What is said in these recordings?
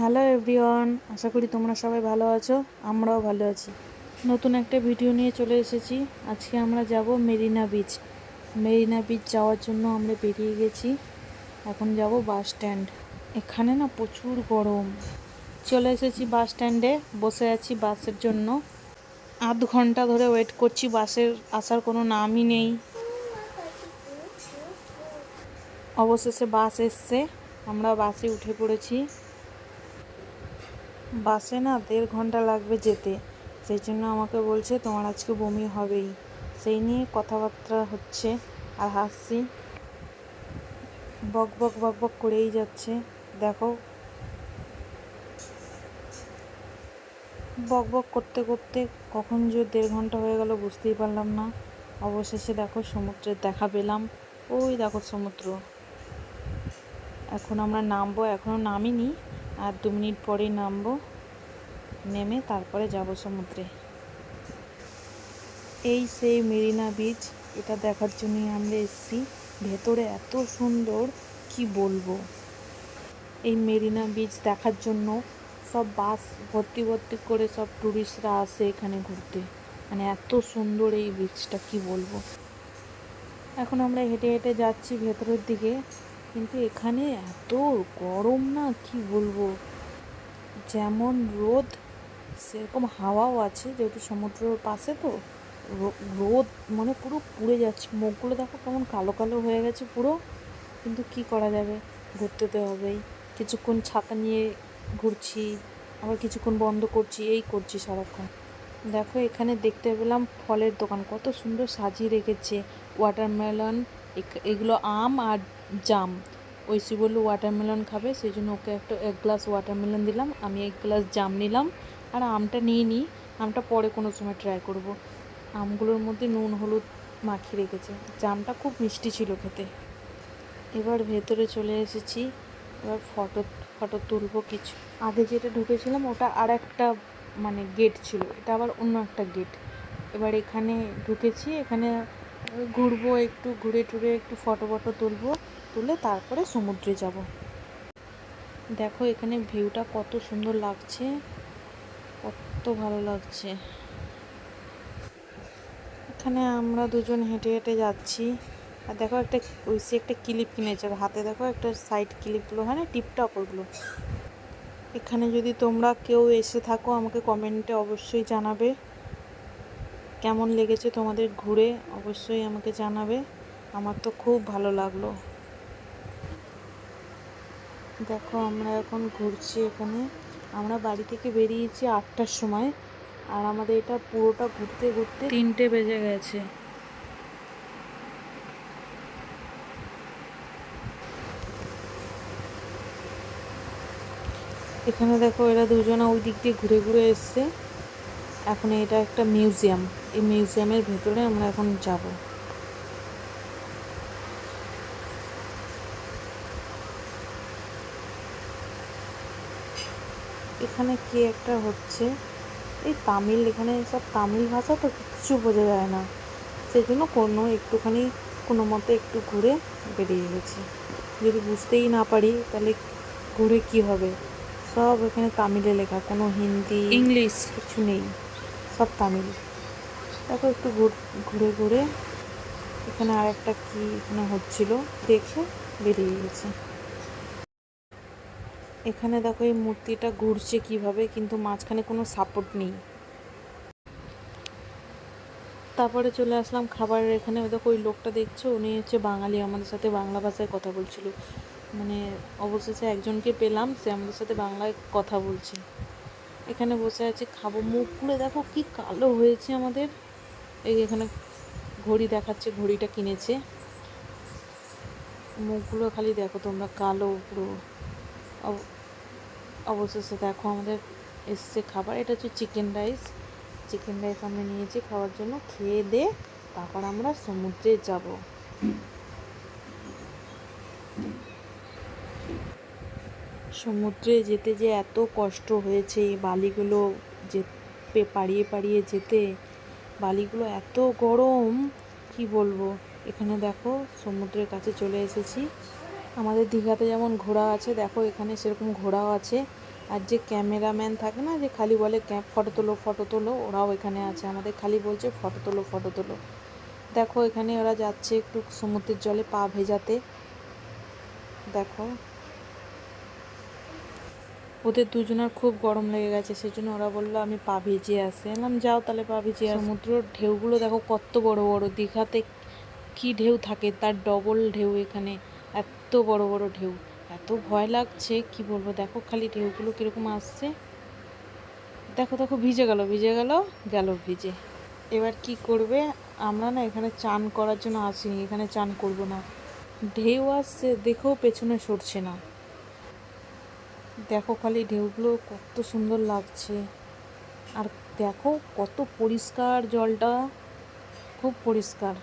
Hello everyone, আশা করি তোমরা সবাই ভালো আছো, আমরাও ভালো আছি। নতুন একটা ভিডিও নিয়ে চলে এসেছি। আজকে আমরা যাব মেরিনা বিচ। মেরিনা বিচ যাওয়ার জন্য আমরা বেরিয়ে গেছি। এখন যাব বাস স্ট্যান্ড। এখানে না প্রচুর গরম। চলে এসেছি বাস স্ট্যান্ডে, বসে আছি বাসের জন্য। আধ ঘণ্টা ধরে ওয়েট করছি, বাসের আসার কোনো নামই নেই। অবশেষে বাস এসছে। আমরা বাসে উঠে পড়েছি। বাসে না দেড় ঘণ্টা লাগবে যেতে। সেই জন্য আমাকে বলছে, তোমার আজকে বমি হবেই। সেই নিয়ে কথাবার্তা হচ্ছে আর হাসছি বক বক বক বক করেই যাচ্ছে। দেখো। বক বক করতে করতে কখন যে দেড় ঘণ্টা হয়ে গেল বুঝতেই পারলাম না। অবশেষে দেখো সমুদ্রের দেখা পেলাম। ওই দেখো সমুদ্র। এখন আমরা নামবো এখনও নামিনি। আর দু মিনিট পরেই নামবো। নেমে তারপরে যাব সমুদ্রে। এই সেই মেরিনা বিচ, এটা দেখার জন্যই আমরা এসেছি। ভেতরে এত সুন্দর, কি বলব? এই মেরিনা বিচ দেখার জন্য সব বাস ভর্তি ভর্তি করে সব ট্যুরিস্টরা আসে এখানে ঘুরতে। মানে এত সুন্দর এই বিচটা, কি বলব? এখন আমরা হেঁটে হেঁটে যাচ্ছি ভেতরের দিকে। কিন্তু এখানে এত গরম না, কি বলব? যেমন রোদ, সেরকম হাওয়াও আছে, যেহেতু সমুদ্রের পাশে তো। রোদ মানে পুরো পুড়ে যাচ্ছে। মুখগুলো দেখো কেমন কালো কালো হয়ে গেছে পুরো। কিন্তু কি করা যাবে? ঘুরতে তো হবেই। কিছুক্ষণ ছাতা নিয়ে ঘুরছি, আবার কিছুক্ষণ বন্ধ করছি, এই করছি সারাক্ষণ। দেখো এখানে দেখতে পেলাম ফলের দোকান। কত সুন্দর সাজিয়ে রেখেছে। ওয়াটারমেলন এগুলো আম আর জাম। ঐশী বলল ওয়াটারমেলন খাবে, সেই জন্য ওকে একটা, এক গ্লাস ওয়াটারমেলন দিলাম। আমি এক গ্লাস জাম নিলাম আর আমটা নিয়ে নিই। আমটা পরে কোনো সময় ট্রাই করব। আমগুলোর মধ্যে নুন, হলুদ মাখিয়ে রেখেছে। জামটা খুব মিষ্টি ছিল খেতে। এবার ভেতরে চলে এসেছি। এবার ফটো ফটো তুলবো কিছু। আগে যেটা ঢুকেছিলাম ওটা আর একটা মানে গেট ছিল। এটা আবার অন্য একটা গেট এবার এখানে ঢুকেছি। এখানে ঘুরবো, একটু ঘুরে টুরে একটু ফটো ফটো তুলবো, তুলে তারপরে সমুদ্রে যাব। দেখো এখানে ভিউটা কত সুন্দর লাগছে, কত ভালো লাগছে। এখানে আমরা দুজন হেঁটে হেঁটে যাচ্ছি। আর দেখো একটা ঐসি একটা ক্লিপ কিনেছে, আর হাতে দেখো একটা সাইড ক্লিপগুলো হয় না টিপটপ ওগুলো। এখানে যদি তোমরা কেউ এসে থাকো, আমাকে কমেন্টে অবশ্যই জানাবে। কেমন লেগেছে তোমাদের ঘুরে অবশ্যই আমাকে জানাবে। আমার তো খুব ভালো লাগল। দেখো আমরা এখন ঘুরছি এখানে। আমরা বাড়ি থেকে বেরিয়েছি আটটার সময় আর আমাদের এটা পুরোটা ঘুরতে ঘুরতে তিনটে বেজে গেছে। এখানে দেখো এরা দুজনে ওই দিক দিয়ে ঘুরে ঘুরে এসছে। এখন এটা একটা মিউজিয়াম। এই মিউজিয়ামের ভেতরে আমরা এখন যাব। এখানে কি একটা হচ্ছে? এই তামিল এখানে সব তামিল ভাষা তো কিচ্ছু বোঝা যায় না। সেই জন্য কোনো একটুখানি কোনো মতে একটু ঘুরে বেরিয়ে গেছি। যদি বুঝতেই না পারি তাহলে ঘুরে কি হবে? সব এখানে তামিলে লেখা কোনো হিন্দি ইংলিশ। কিছু নেই সব তামিল। দেখো একটু ঘুর- ঘুরে এখানে আর একটা কি এখানে হচ্ছিল, দেখে বেরিয়ে গেছে। এখানে দেখো এই মূর্তিটা ঘুরছে কীভাবে, কিন্তু মাঝখানে কোনো সাপোর্ট নেই। তারপরে চলে আসলাম খাবারের এখানে। দেখো ওই লোকটা দেখছ? উনি হচ্ছে বাঙালি, আমাদের সাথে বাংলা ভাষায় কথা বলছিল। মানে অবশেষে একজনকে পেলাম, সে আমাদের সাথে বাংলায় কথা বলছে। এখানে বসে আছে, খাব মুখগুলো দেখো কি কালো হয়েছে আমাদের। এই এখানে ঘড়ি দেখাচ্ছে, ঘড়িটা কিনেছে। মুখগুলো খালি দেখো তোমরা, কালো পুরো অবশেষে দেখো আমাদের এসছে খাবার। এটা হচ্ছে চিকেন রাইস চিকেন রাইস আমরা নিয়েছি খাওয়ার জন্য। খেয়ে দে, তারপর আমরা সমুদ্রে যাব। সমুদ্রে যেতে যে এত কষ্ট হয়েছে এই বালিগুলো যে পাড়িয়ে পাড়িয়ে যেতে। বালিগুলো এত গরম, কি বলব? এখানে দেখো, সমুদ্রের কাছে চলে এসেছি। আমাদের দীঘাতে যেমন ঘোড়া আছে, দেখো এখানে সেরকম ঘোড়াও আছে। আর যে ক্যামেরাম্যান থাকে না, যে খালি বলে ফটো তোলো ফটো তোলো, ওরাও এখানে আছে। আমাদের খালি বলছে ফটো তোলো ফটো তোলো। দেখো এখানে ওরা যাচ্ছে একটু সমুদ্রের জলে পা ভেজাতে। দেখো ওদের দুজনের খুব গরম লেগে গেছে, সেজন্য ওরা বলল, আমি পা ভিজে আসি। এলাম যাও তাহলে পা ভিজে সমুদ্রের ঢেউগুলো দেখো কত বড় বড়, দীঘাতে কি ঢেউ থাকে, তার ডবল ঢেউ এখানে, এত বড় বড় ঢেউ। এত ভয় লাগছে, কি বলব? দেখো খালি ঢেউগুলো কীরকম আসছে। দেখো দেখো, ভিজে গেল ভিজে গেল গেল ভিজে। এবার কি করবে? আমরা না এখানে চান করার জন্য আসিনি, এখানে চান করব না। ঢেউ আসছে, দেখেও পেছনে সরছে না। দেখো খালি ঢেউগুলো কত সুন্দর লাগছে। আর দেখো কত পরিষ্কার জলটা খুব পরিষ্কার।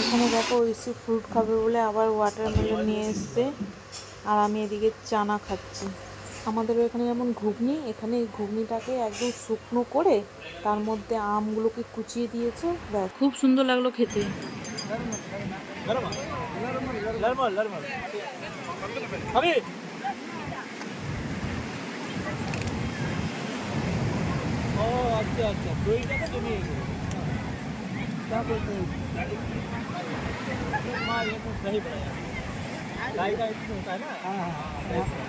এখানে দেখো ইসু ফ্রুট খাবে বলে আবার ওয়াটারমেলন নিয়ে এসছে। আর আমি এদিকে চানা খাচ্ছি। আমাদের এখানে যেমন ঘুগনি এখানে এই ঘুগনিটাকে একদম শুকনো করে তার মধ্যে আমগুলোকে কুচিয়ে দিয়েছে ব্যাস খুব সুন্দর লাগলো খেতে अभी ও আচ্ছা আচ্ছা দইটা তো জমিয়ে গেছে क्या बोलते हैं हाँ ये तो सही बताया गाय का इसमें होता है ना हाँ हाँ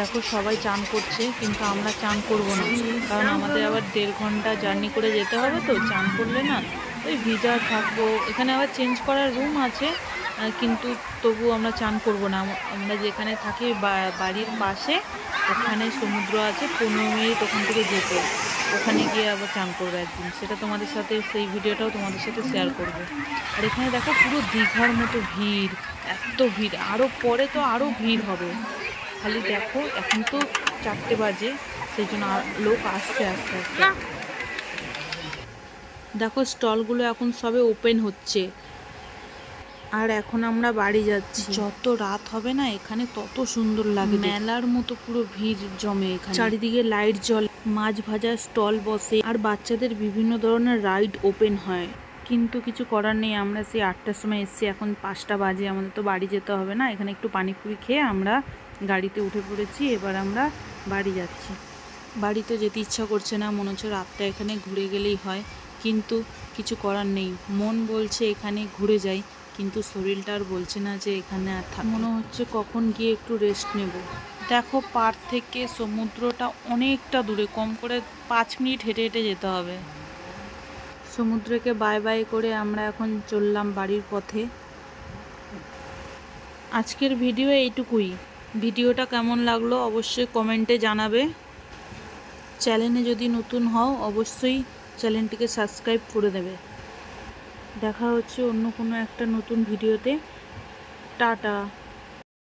দেখো, সবাই চান করছে, কিন্তু আমরা চান করব না। কারণ আমাদের আবার দেড় ঘণ্টা জার্নি করে যেতে হবে তো, চান করলে না ওই ভিজা থাকব। এখানে আবার চেঞ্জ করার রুম আছে কিন্তু তবু আমরা চান করব না। আমরা যেখানে থাকি বাড়ির পাশে, ওখানে সমুদ্র আছে, পনেরো মিনিট ওখান থেকে যেতে। ওখানে গিয়ে আবার চান করব একদিন। সেটা তোমাদের সাথে, সেই ভিডিওটাও তোমাদের সাথে শেয়ার করব। আর এখানে দেখো, পুরো দীঘার মতো ভিড়, এত ভিড়। আরও পরে তো আরও ভিড় হবে। খালি দেখো এখন তো চারটে বাজে সেই জন্য লোক আসছে আস্তে আস্তে দেখো স্টলগুলো এখন সবে ওপেন হচ্ছে। আর এখন আমরা বাড়ি যাচ্ছি। যত রাত হবে না এখানে তত সুন্দর লাগে মেলার মতো পুরো ভিড় জমে এখানে। চারিদিকে লাইট জ্বল মাছ ভাজার স্টল বসে আর বাচ্চাদের বিভিন্ন ধরনের রাইড ওপেন হয়। কিন্তু কিছু করার নেই আমরা সেই আটটার সময় এসেছি এখন পাঁচটা বাজে আমাদের তো বাড়ি যেতে হবে না। এখানে একটু পানিপুরি খেয়ে আমরা গাড়িতে উঠে পড়েছি, এবার আমরা বাড়ি যাচ্ছি। বাড়িতে যেতে ইচ্ছা করছে না, মনে হচ্ছে রাতটা এখানে ঘুরে গেলেই হয়। কিন্তু কিছু করার নেই। মন বলছে এখানে ঘুরে যাই, কিন্তু শরীরটা আর বলছে না যে এখানে আর থাক। মনে হচ্ছে কখন গিয়ে একটু রেস্ট নেব। দেখো পাড় থেকে সমুদ্রটা অনেকটা দূরে, কম করে পাঁচ মিনিট হেঁটে হেঁটে যেতে হবে। সমুদ্রকে বাই বাই করে আমরা এখন চললাম বাড়ির পথে। আজকের ভিডিও এইটুকুই। ভিডিওটা কেমন লাগল অবশ্যই কমেন্টে জানাবে। চ্যানেলে যদি নতুন হও, অবশ্যই চ্যানেলটিকে সাবস্ক্রাইব করে দেবে। দেখা হচ্ছে অন্য কোনো একটা নতুন ভিডিওতে। টাটা।